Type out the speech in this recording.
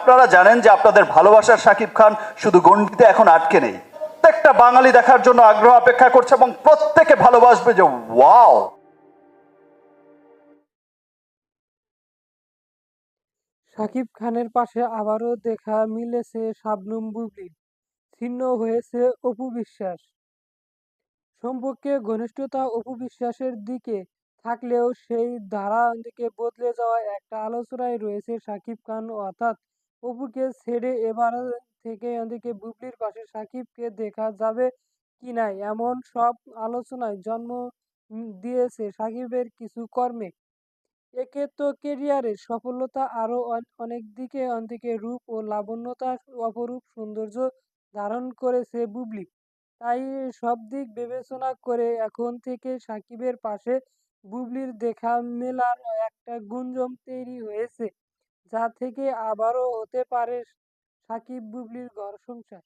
আপনারা জানেন যে আপনাদের ভালোবাসার শাকিব খান শুধু গণ্ডিতে এখন আটকে নেই। প্রত্যেকটা বাঙালি দেখার জন্য আগ্রহ অপেক্ষা করছে এবং প্রত্যেকে ভালোবাসবে যে, ওয়াও! শাকিব খানের পাশে আবারও দেখা মিলেছে শাবনূম বুবলির ছিন্ন হয়েছে অপু বিশ্বাস। সম্পর্কে ঘনিষ্ঠতা অপু বিশ্বাসের দিকে থাকলেও সেই ধারা দিকে বদলে যাওয়া একটা আলোচনায় রয়েছে শাকিব খান, অর্থাৎ অপুকে ছেড়ে এবার থেকে এদিকে বুবলির পাশে শাকিবকে দেখা যাবে কিনা এমন সব আলোচনায় জন্ম দিয়েছে সাকিবের কিছু কর্মে। একে তো কেরিয়ারের সফলতা আরও অন- অনেক দিকে অন্যদিকে রূপ ও লাবণ্যতা অপরূপ সৌন্দর্য ধারণ করেছে বুবলি। তাই সব দিক বিবেচনা করে এখন থেকে সাকিবের পাশে বুবলির দেখা মেলার একটা গুঞ্জন তৈরি হয়েছে। যা থেকে আবারও হতে পারে সাকিব বুবলির ঘর সংসার।